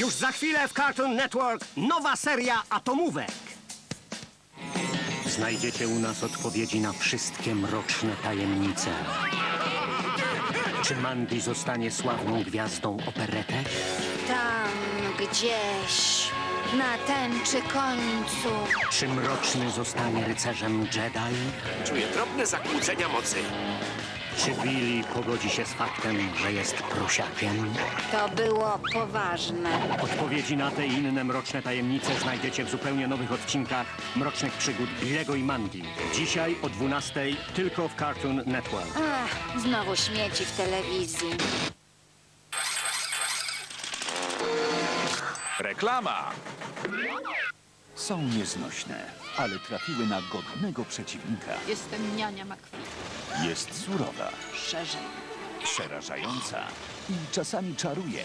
Już za chwilę w Cartoon Network nowa seria atomówek. Znajdziecie u nas odpowiedzi na wszystkie mroczne tajemnice. Czy Mandy zostanie sławną gwiazdą operetek? Tam gdzieś, na tęczy końcu. Czy Mroczny zostanie rycerzem Jedi? Czuję drobne zakłócenia mocy. Czy Billy pogodzi się z faktem, że jest prosiakiem? To było poważne. Odpowiedzi na te i inne mroczne tajemnice znajdziecie w zupełnie nowych odcinkach Mrocznych Przygód Billego i Mandy. Dzisiaj o 12 tylko w Cartoon Network. Ach, znowu śmieci w telewizji. Reklama! Są nieznośne, ale trafiły na godnego przeciwnika. Jestem niania McFee. Jest surowa, Szerzej. przerażająca i czasami czaruje.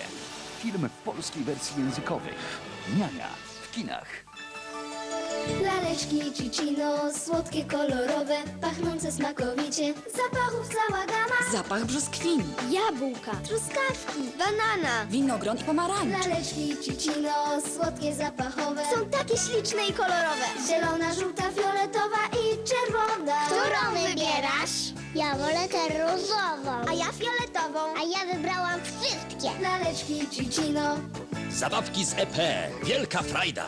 Film w polskiej wersji językowej. Niania w kinach. Laleczki Cicino, słodkie, kolorowe, pachnące smakowicie, zapachów cała gama. Zapach brzoskwini. Jabłka, truskawki, banana. Winogron i pomarańcz. Laleczki Cicino, słodkie, zapachowe, śliczne i kolorowe. Zielona, żółta, fioletowa i czerwona. Którą wybierasz? Ja wolę tę różową. A ja fioletową. A ja wybrałam wszystkie. Laleczki Cicino, Zabawki z EP. Wielka frajda.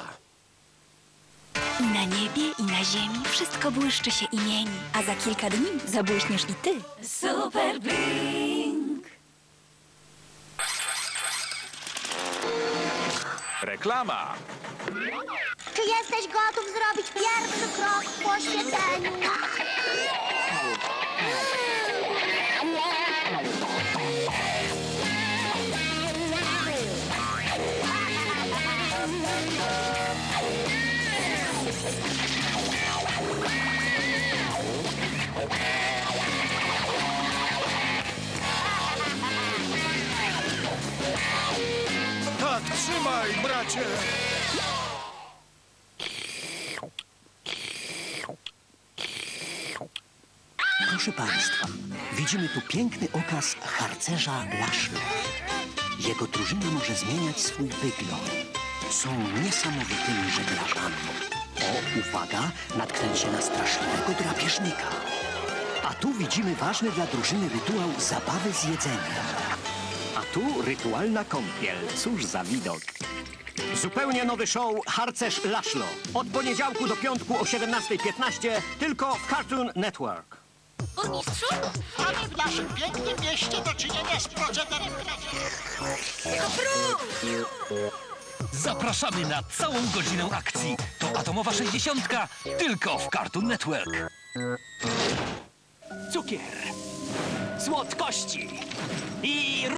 I na niebie, i na ziemi wszystko błyszczy się i mieni, a za kilka dni zabłyśniesz i ty. Super Blink! Reklama! Czy jesteś gotów zrobić pierwszy krok w poświęceniu? Trzymaj, bracie! Proszę Państwa, widzimy tu piękny okaz harcerza Laszlo. Jego drużyna może zmieniać swój wygląd. Są niesamowitymi żeglarzami. O, uwaga, natknęli się na straszliwego drapieżnika. A tu widzimy ważny dla drużyny rytuał zabawy z jedzeniem. A tu rytualna kąpiel. Cóż za widok. Zupełnie nowy show Harcerz Laszlo. Od poniedziałku do piątku o 17.15 tylko w Cartoon Network. Burmistrzu, mamy w naszym pięknym mieście do czynienia z procederem Zapraszamy na całą godzinę akcji. To Atomowa 60 tylko w Cartoon Network. Cukier, słodkości i